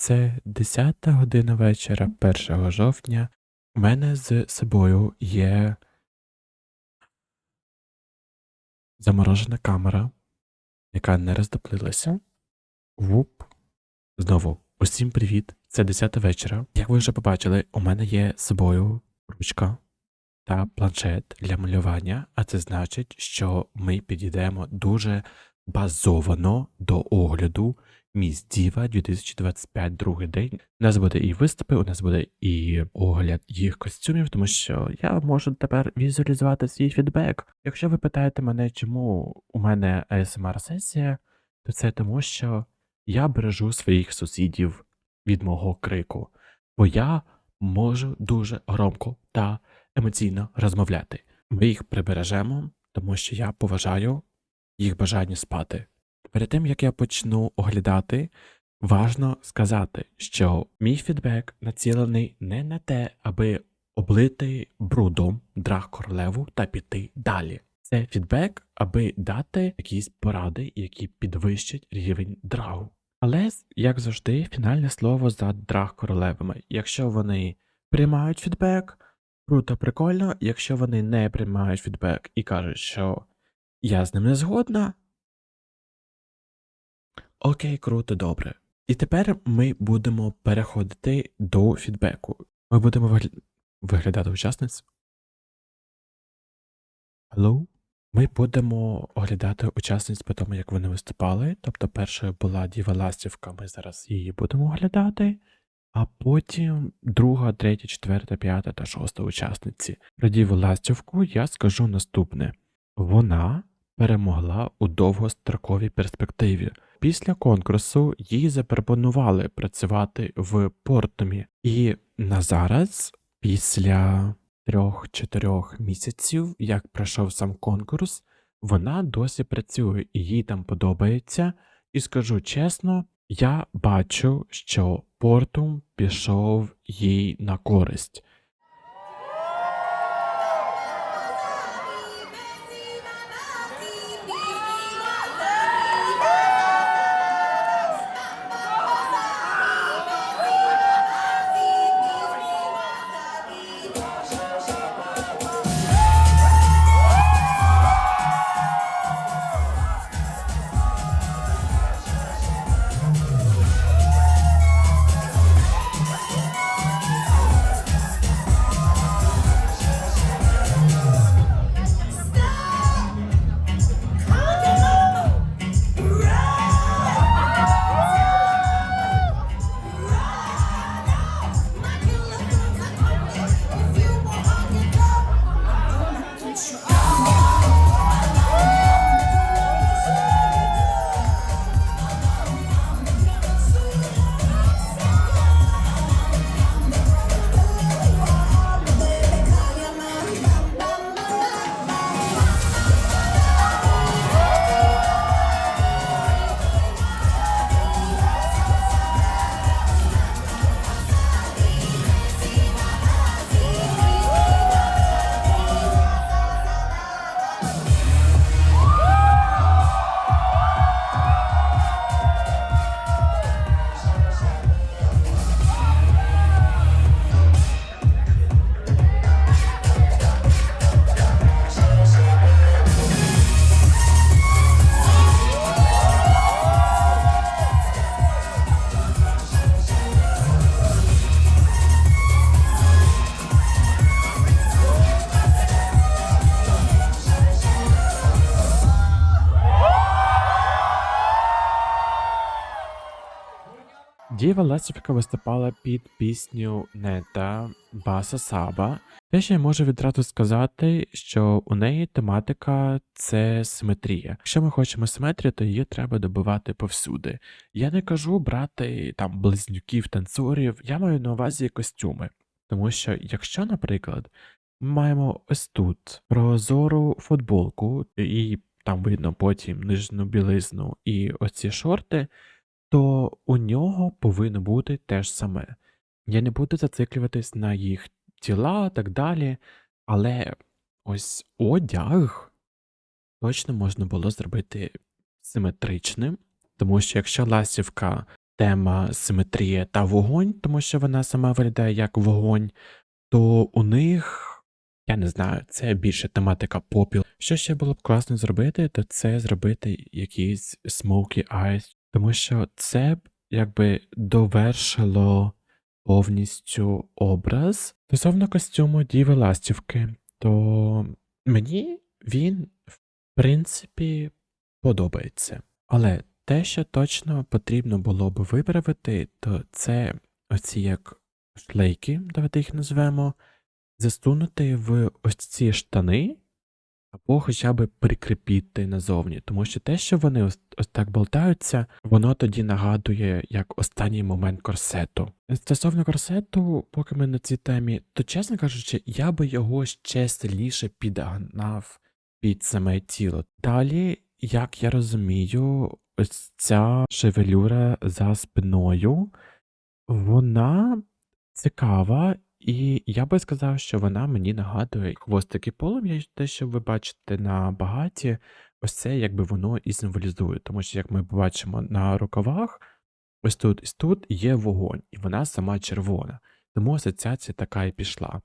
Це 10 година вечора 1 жовтня. У мене з собою є заморожена камера, яка не роздоплилася. Вуп. Знову, усім привіт. Це 10 вечора. Як ви вже побачили, у мене є з собою ручка та планшет для малювання, а це значить, що ми підійдемо дуже базовано до огляду Міс Діва 2025 другий день. У нас буде і виступи, у нас буде і огляд їх костюмів, тому що я можу тепер візуалізувати свій фідбек. Якщо ви питаєте мене, чому у мене ASMR сесія, то це тому, що я бережу своїх сусідів від мого крику, бо я можу дуже громко та емоційно розмовляти. Ми їх прибережемо, тому що я поважаю їх бажання спати. Перед тим як я почну оглядати, важно сказати, що мій фідбек націлений не на те, аби облити брудом драг королеву та піти далі. Це фідбек, аби дати якісь поради, які підвищать рівень драгу. Але, як завжди, фінальне слово за драг королевами. Якщо вони приймають фідбек, круто, прикольно. Якщо вони не приймають фідбек і кажуть, що я з ним не згодна. Окей, круто, добре. І тепер ми будемо переходити до фідбеку. Ми будемо вигля- виглядати учасниць. Hello? Ми будемо оглядати учасниць по тому, як вони виступали. Тобто, першою була Діва Ластівка, ми зараз її будемо оглядати. А потім друга, третя, четверта, п'ята та шоста учасниці. Про Діву Ластівку я скажу наступне: вона перемогла у довгостроковій перспективі. Після конкурсу їй запропонували працювати в Портомі, і на зараз, після трьох-чотирьох місяців, як пройшов сам конкурс, вона досі працює і їй там подобається. І скажу чесно, я бачу, що Портум пішов їй на користь. Діва Ластівка виступала під пісню Нета Баса Саба. Те, що я можу відразу сказати, що у неї тематика це симетрія. Якщо ми хочемо симетрію, то її треба добивати повсюди. Я не кажу брати там близнюків, танцорів, я маю на увазі костюми. Тому що, якщо, наприклад, ми маємо ось тут прозору футболку, і там видно потім нижню білизну і оці шорти, то у нього повинно бути те ж саме. Я не буду зациклюватись на їх тіла так далі, але ось одяг точно можна було зробити симетричним, тому що якщо ластівка тема симетрія та вогонь, тому що вона сама виглядає як вогонь, то у них, я не знаю, це більше тематика попіл. Що ще було б класно зробити, то це зробити якийсь smoky eyes, тому що це б якби довершило повністю образ. Стосовно костюму Діви Ластівки, то мені він, в принципі, подобається. Але те, що точно потрібно було б виправити, то це оці як шлейки, давайте їх назвемо, засунути в ось ці штани, або хоча б прикріпіти назовні. Тому що те, що вони ось, ось так болтаються, воно тоді нагадує як останній момент корсету. Стосовно корсету, поки ми на цій темі, то чесно кажучи, я би його ще сильніше підгнав під саме тіло. Далі, як я розумію, ось ця шевелюра за спиною, вона цікава, і я би сказав, що вона мені нагадує хвостики полум'я, те, що ви бачите на багаті, ось це якби воно і символізує. Тому що, як ми бачимо на рукавах, ось тут і тут є вогонь, і вона сама червона. Тому асоціація така і пішла.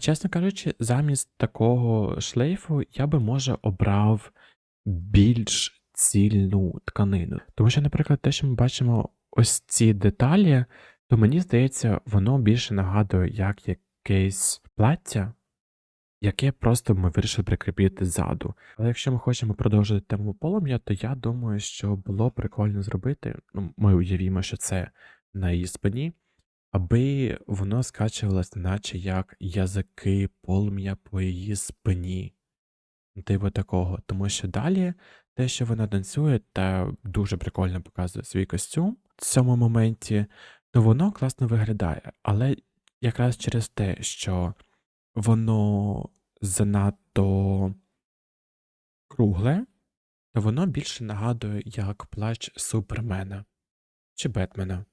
Чесно кажучи, замість такого шлейфу я би може обрав більш цільну тканину. Тому що, наприклад, те, що ми бачимо ось ці деталі, то мені здається, воно більше нагадує як якесь плаття, яке просто ми вирішили прикріпити ззаду. Але якщо ми хочемо продовжити тему полум'я, то я думаю, що було прикольно зробити. Ну, ми уявімо, що це на її спині, аби воно скачувалось, наче як язики полум'я по її спині. Типу такого, тому що далі те, що вона танцює та дуже прикольно показує свій костюм в цьому моменті, воно класно виглядає. Але якраз через те, що воно занадто кругле, то воно більше нагадує як плач Супермена чи Бетмена,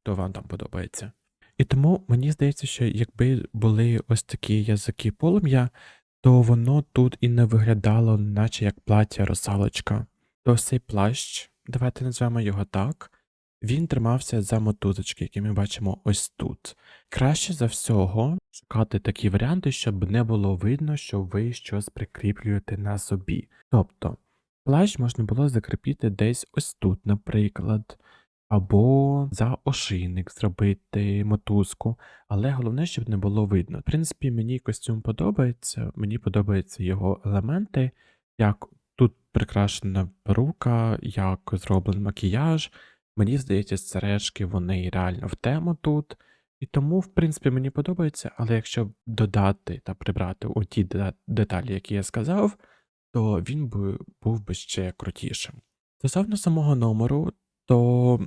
хто вам там подобається. І тому мені здається, що якби були ось такі язики полум'я, то воно тут і не виглядало, наче як плаття русалочка. То цей плащ, давайте назвемо його так, він тримався за мотузочки, які ми бачимо ось тут. Краще за всього шукати такі варіанти, щоб не було видно, що ви щось прикріплюєте на собі. Тобто, плащ можна було закріпити десь ось тут, наприклад, або за ошийник зробити мотузку, але головне, щоб не було видно. В принципі, мені костюм подобається, мені подобаються його елементи, як тут прикрашена перука, як зроблений макіяж. Мені здається, сережки вони реально в тему тут. І тому, в принципі, мені подобається, але якщо додати та прибрати оті деталі, які я сказав, то він би був би ще крутішим. Стосовно самого номеру, то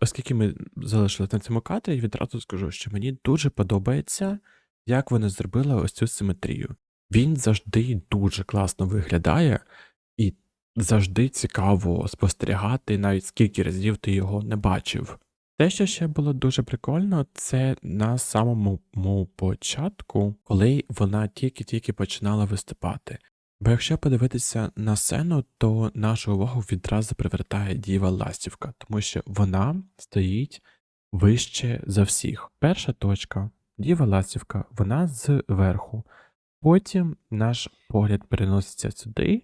оскільки ми залишились на цьому кадрі, відразу скажу, що мені дуже подобається, як вони зробили ось цю симетрію. Він завжди дуже класно виглядає, завжди цікаво спостерігати, навіть скільки разів ти його не бачив. Те, що ще було дуже прикольно, це на самому початку, коли вона тільки-тільки починала виступати. Бо якщо подивитися на сцену, то нашу увагу відразу привертає Діва Ластівка, тому що вона стоїть вище за всіх. Перша точка Діва Ластівка, вона зверху. Потім наш погляд переноситься сюди,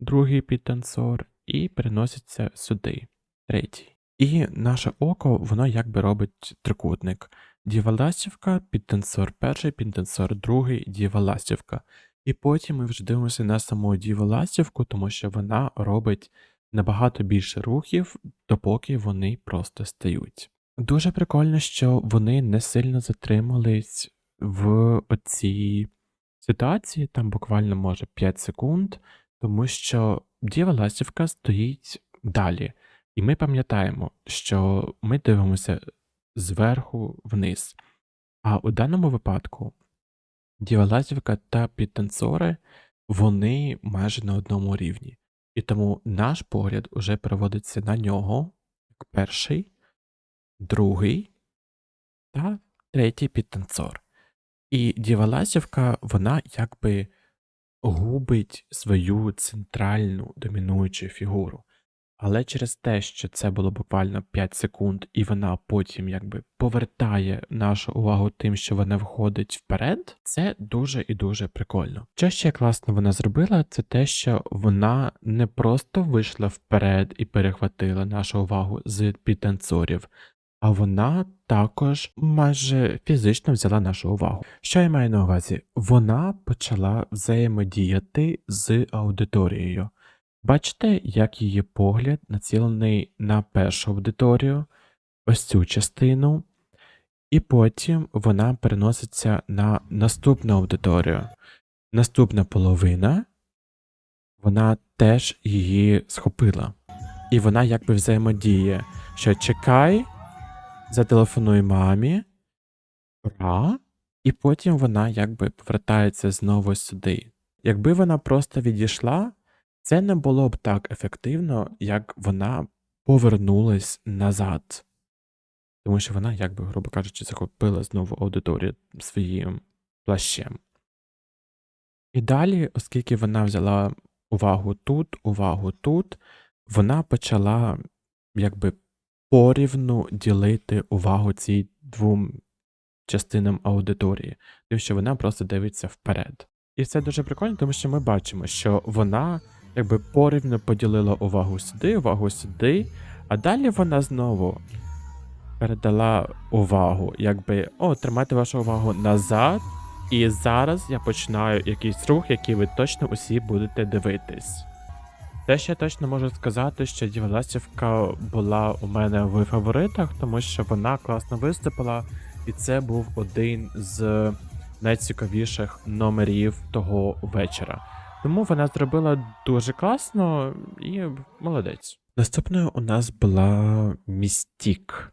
другий підтанцор, і переноситься сюди, третій. І наше око, воно якби робить трикутник. Діва Ластівка, підтанцор перший, підтанцор другий, Діва Ластівка. І потім ми вже дивимося на саму Діву Ластівку, тому що вона робить набагато більше рухів, допоки вони просто стають. Дуже прикольно, що вони не сильно затримались в оцій ситуації, там буквально може 5 секунд, тому що Діва Ластівка стоїть далі. І ми пам'ятаємо, що ми дивимося зверху вниз. А у даному випадку Діва Ластівка та підтанцори, вони майже на одному рівні. І тому наш погляд уже переводиться на нього як перший, другий та третій підтанцор. І Діва Ластівка, вона якби губить свою центральну домінуючу фігуру. Але через те, що це було буквально 5 секунд, і вона потім якби повертає нашу увагу тим, що вона входить вперед, це дуже і дуже прикольно. Що ще класно вона зробила, це те, що вона не просто вийшла вперед і перехватила нашу увагу з підтанцорів, а вона також майже фізично взяла нашу увагу. Що я маю на увазі? Вона почала взаємодіяти з аудиторією. Бачите, як її погляд націлений на першу аудиторію, ось цю частину, і потім вона переноситься на наступну аудиторію. Наступна половина, вона теж її схопила. І вона якби взаємодіє, що чекай, зателефонуй мамі, пора, і потім вона якби повертається знову сюди. Якби вона просто відійшла, це не було б так ефективно, як вона повернулась назад. Тому що вона, якби, грубо кажучи, захопила знову аудиторію своїм плащем. І далі, оскільки вона взяла увагу тут, увагу тут, вона почала якби порівну ділити увагу цій двом частинам аудиторії, тим, що вона просто дивиться вперед. І це дуже прикольно, тому що ми бачимо, що вона якби порівну поділила увагу сюди, увагу сюди, а далі вона знову передала увагу, якби о, тримайте вашу увагу назад, і зараз я починаю якийсь рух, який ви точно усі будете дивитись. Те, що я точно можу сказати, що Дівеласівка була у мене в фаворитах, тому що вона класно виступила, і це був один з найцікавіших номерів того вечора. Тому вона зробила дуже класно і молодець. Наступною у нас була Містік.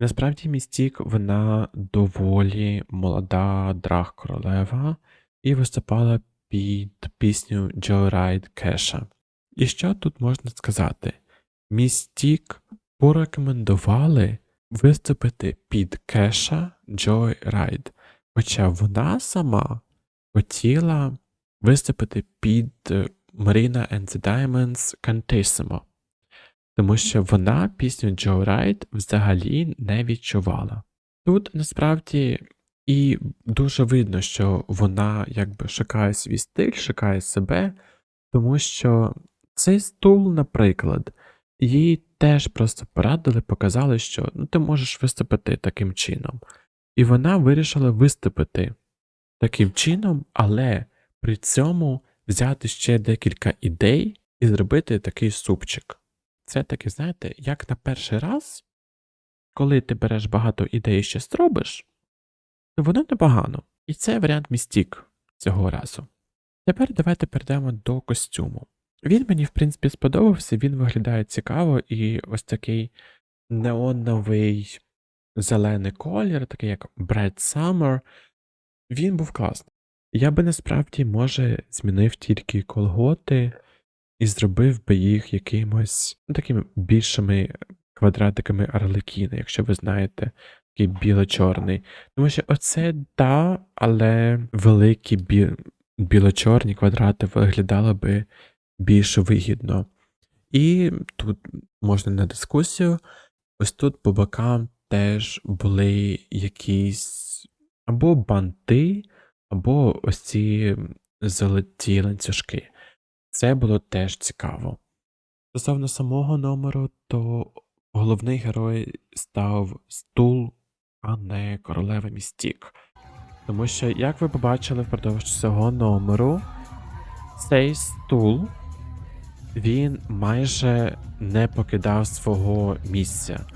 Насправді Містік вона доволі молода драг королева і виступала під пісню Joyride Кеша. І що тут можна сказати? Містік порекомендували виступити під Кеша Joyride, хоча вона сама хотіла виступити під Marina and the Diamonds Cantissimo тому що вона пісню Джо Райт взагалі не відчувала. Тут насправді і дуже видно, що вона якби шукає свій стиль, шукає себе, тому що цей стул, наприклад, їй теж просто порадили, показали, що ну, ти можеш виступити таким чином. І вона вирішила виступити таким чином, але при цьому взяти ще декілька ідей і зробити такий супчик. Це таки, знаєте, як на перший раз, коли ти береш багато ідей і щось робиш, то воно непогано. І це варіант містік цього разу. Тепер давайте перейдемо до костюму. Він мені, в принципі, сподобався, він виглядає цікаво, і ось такий неоновий зелений колір, такий як Bread Summer, він був класний. Я би насправді, може, змінив тільки колготи і зробив би їх якимось ну, такими більшими квадратиками Арлекіна, якщо ви знаєте, такий біло-чорний. Тому що оце да, але великі бі... біло-чорні квадрати виглядали би більш вигідно. І тут можна на дискусію. Ось тут по бокам теж були якісь або банти, або ось ці золоті ланцюжки. Це було теж цікаво. Стосовно самого номеру, то головний герой став стул, а не королева містік. Тому що, як ви побачили впродовж цього номеру, цей стул він майже не покидав свого місця.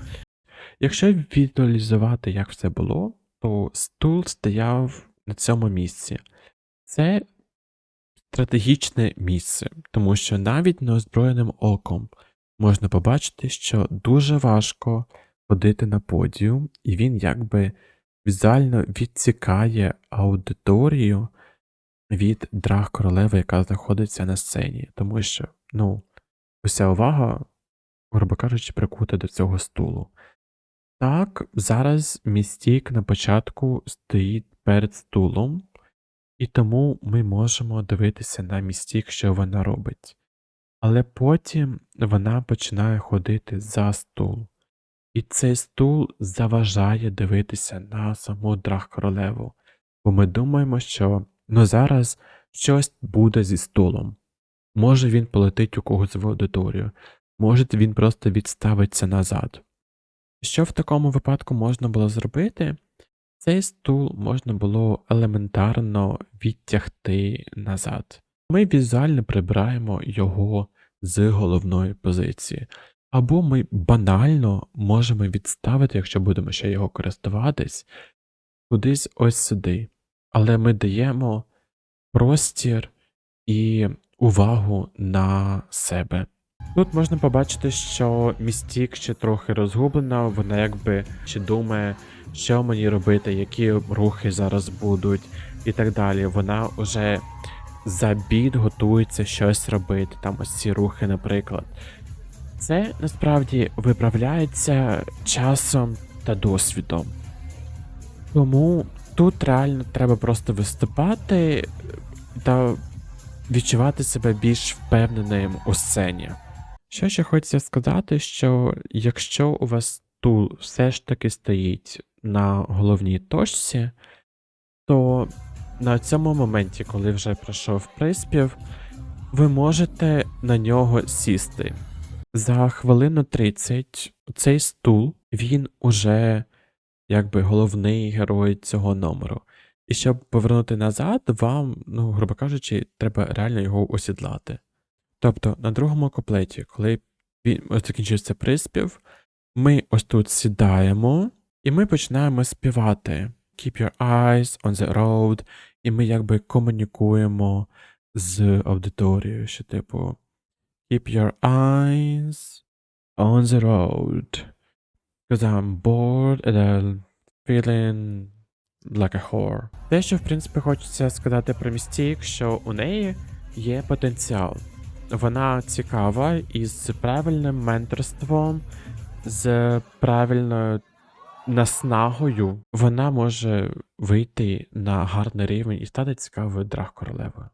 Якщо візуалізувати, як все було, то стул стояв на цьому місці. Це стратегічне місце, тому що навіть неозброєним оком можна побачити, що дуже важко ходити на подіум, і він якби візуально відсікає аудиторію від драг королеви, яка знаходиться на сцені. Тому що, ну, уся увага, грубо кажучи, прикута до цього стулу. Так, зараз містік на початку стоїть перед стулом, і тому ми можемо дивитися на містік, що вона робить. Але потім вона починає ходити за стул. І цей стул заважає дивитися на саму драг королеву, бо ми думаємо, що ну зараз щось буде зі стулом. Може він полетить у когось в аудиторію, може він просто відставиться назад. Що в такому випадку можна було зробити? Цей стул можна було елементарно відтягти назад. Ми візуально прибираємо його з головної позиції. Або ми банально можемо відставити, якщо будемо ще його користуватись, кудись ось сюди. Але ми даємо простір і увагу на себе. Тут можна побачити, що містік ще трохи розгублена, вона якби ще думає, що мені робити, які рухи зараз будуть, і так далі. Вона вже за бід готується щось робити, там ось ці рухи, наприклад. Це насправді виправляється часом та досвідом. Тому тут реально треба просто виступати та відчувати себе більш впевненим у сцені. Що ще хочеться сказати, що якщо у вас тул все ж таки стоїть на головній точці, то на цьому моменті, коли вже пройшов приспів, ви можете на нього сісти. За хвилину 30 цей стул, він уже якби головний герой цього номеру. І щоб повернути назад, вам, ну, грубо кажучи, треба реально його осідлати. Тобто на другому куплеті, коли він закінчується приспів, ми ось тут сідаємо, і ми починаємо співати Keep your eyes on the road, і ми якби комунікуємо з аудиторією, що типу Keep your eyes on the road. Because I'm bored and I'm feeling like a whore. Те, що в принципі хочеться сказати про Містік, що у неї є потенціал. Вона цікава і з правильним менторством, з правильною наснагою вона може вийти на гарний рівень і стати цікавою драг королевою.